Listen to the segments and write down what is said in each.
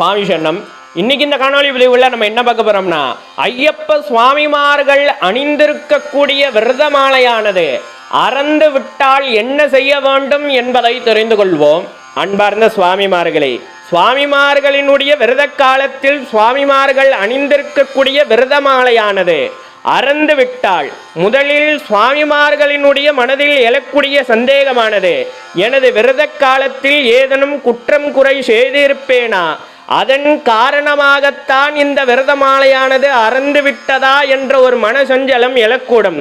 சுவாமி சரணம். இன்னைக்கு இந்த காணொளி விளைவுல நம்ம என்ன பார்க்க போறோம்னா ஐயப்ப சுவாமிமார்கள் அணிந்திருக்கக்கூடிய விரத மாலையானது அறந்து விட்டால் என்ன செய்ய வேண்டும் என்பதை தெரிந்து கொள்வோம். அன்பார்ந்த சுவாமிமார்களே சுவாமிமார்களினுடைய விரத காலத்தில் சுவாமிமார்கள் அணிந்திருக்கக்கூடிய விரத மாலையானது அறந்து விட்டால் முதலில் சுவாமிமார்களினுடைய மனதில் எழக்கூடிய சந்தேகமானது எனது விரத காலத்தில் ஏதேனும் குற்றம் குறை செய்திருப்பேனா? அதன் காரணமாகத்தான் இந்த விரதமாலையானது அறந்து விட்டதா என்ற ஒரு மனசஞ்சலம் எழக்கூடும்.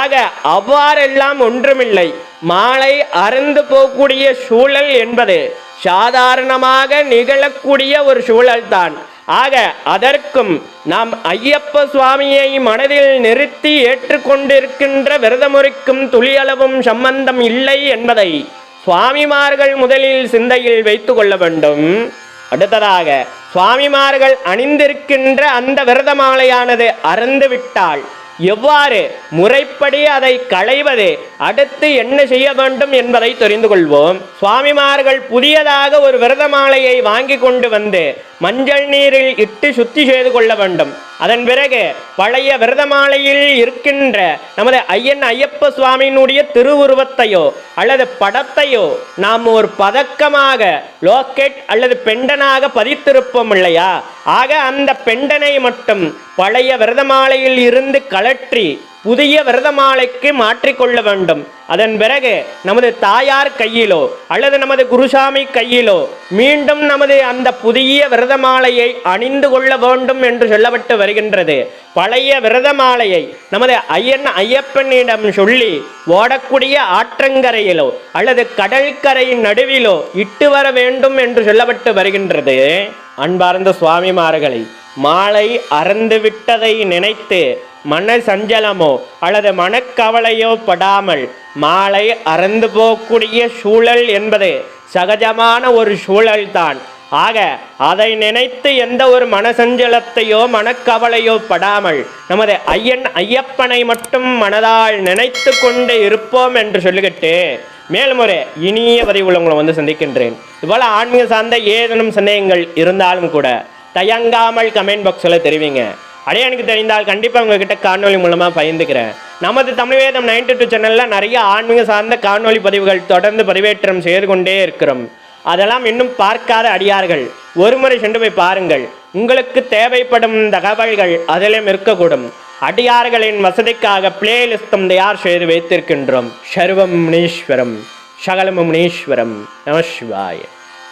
ஆக அவ்வாறெல்லாம் ஒன்றுமில்லை. மாலை அறந்து போகக்கூடிய சூழல் என்பது சாதாரணமாக நிகழக்கூடிய ஒரு சூழல்தான். ஆக அதற்கும் நாம் ஐயப்ப சுவாமியை மனதில் நிறுத்தி ஏற்றுக்கொண்டிருக்கின்ற விரதமுறைக்கும் துளியளவும் சம்பந்தம் இல்லை என்பதை சுவாமிமார்கள் முதலில் சிந்தையில் வைத்து கொள்ள வேண்டும். அடுத்ததாக சுவாமிமார்கள் அணிந்திருக்கின்ற அந்த விரத மாலையானது அறந்து விட்டால் எவ்வாறு முறைப்படி அதை களைவது அடுத்து என்ன செய்ய வேண்டும் என்பதை தெரிந்து கொள்வோம். சுவாமிமார்கள் புதியதாக ஒரு விரத மாலையை வாங்கி கொண்டு வந்து மஞ்சள் நீரில் இட்டு சுத்தி செய்து கொள்ள வேண்டும். அதன் பிறகு பழைய விரதமாலையில் இருக்கின்ற நமது ஐயன் ஐயப்ப சுவாமியினுடைய திருவுருவத்தையோ அல்லது படத்தையோ நாம் ஒரு பதக்கமாக லோக்கெட் அல்லது பெண்டனாக பதித்திருப்போம் இல்லையா? ஆக அந்த பெண்டனை மட்டும் பழைய விரதமாலையில் இருந்து கலற்றி புதிய விரதமாலைக்கு மாற்றிக்கொள்ள வேண்டும். அதன் பிறகு நமது தாயார் கையிலோ அல்லது நமது குருசாமி கையிலோ மீண்டும் நமது அந்த புதிய விரத மாலையை அணிந்து கொள்ள வேண்டும் என்று சொல்லப்பட்டு வருகின்றது. பழைய விரத மாலையை நமது ஐயன் ஐயப்பனிடம் சொல்லி ஓடக்கூடிய ஆற்றங்கரையிலோ அல்லது கடற்கரையின் நடுவிலோ இட்டு வர வேண்டும் என்று சொல்லப்பட்டு வருகின்றது. அன்பார்ந்த சுவாமிமார்களை மாலை அறந்து விட்டதை நினைத்து மன சஞ்சலமோ அல்லது மனக்கவலையோ படாமல் மாலை அறந்து போகக்கூடிய சூழல் என்பது சகஜமான ஒரு சூழல்தான். ஆக அதை நினைத்து எந்த ஒரு மனசஞ்சலத்தையோ மனக்கவலையோ படாமல் நமது ஐயன் ஐயப்பனை மட்டும் மனதால் நினைத்து கொண்டு இருப்போம் என்று சொல்லிக்கிட்டு மேலும் ஒரு இனிய பதிவுள்ள உங்களை வந்து சந்திக்கின்றேன். இதுபோல் ஆன்மீக சார்ந்த ஏதேனும் சந்தேகங்கள் இருந்தாலும் கூட தயங்காமல் கமெண்ட் பாக்ஸில் தெரிவிங்க. அடையானுக்கு தெரிந்தால் கண்டிப்பாக உங்ககிட்ட காணொலி மூலமாக பகிர்ந்துக்கிறேன். நமது தமிழ் வேதம் நைன்டி டூ சேனலில் நிறைய ஆன்மீக சார்ந்த காணொலி பதிவுகள் தொடர்ந்து பதிவேற்றம் செய்து கொண்டே இருக்கிறோம். அதெல்லாம் இன்னும் பார்க்காத அடியார்கள். ஒரு முறை சென்று போய் பாருங்கள். உங்களுக்கு தேவைப்படும் தகவல்கள் அதிலும் இருக்கக்கூடும். அடியார்களின் வசதிக்காக பிளேலிஸ்தம் தயார் செய்து வைத்திருக்கின்றோம். சர்வம் முனீஸ்வரம். சகலமும் முனீஸ்வரம். நம சிவாய.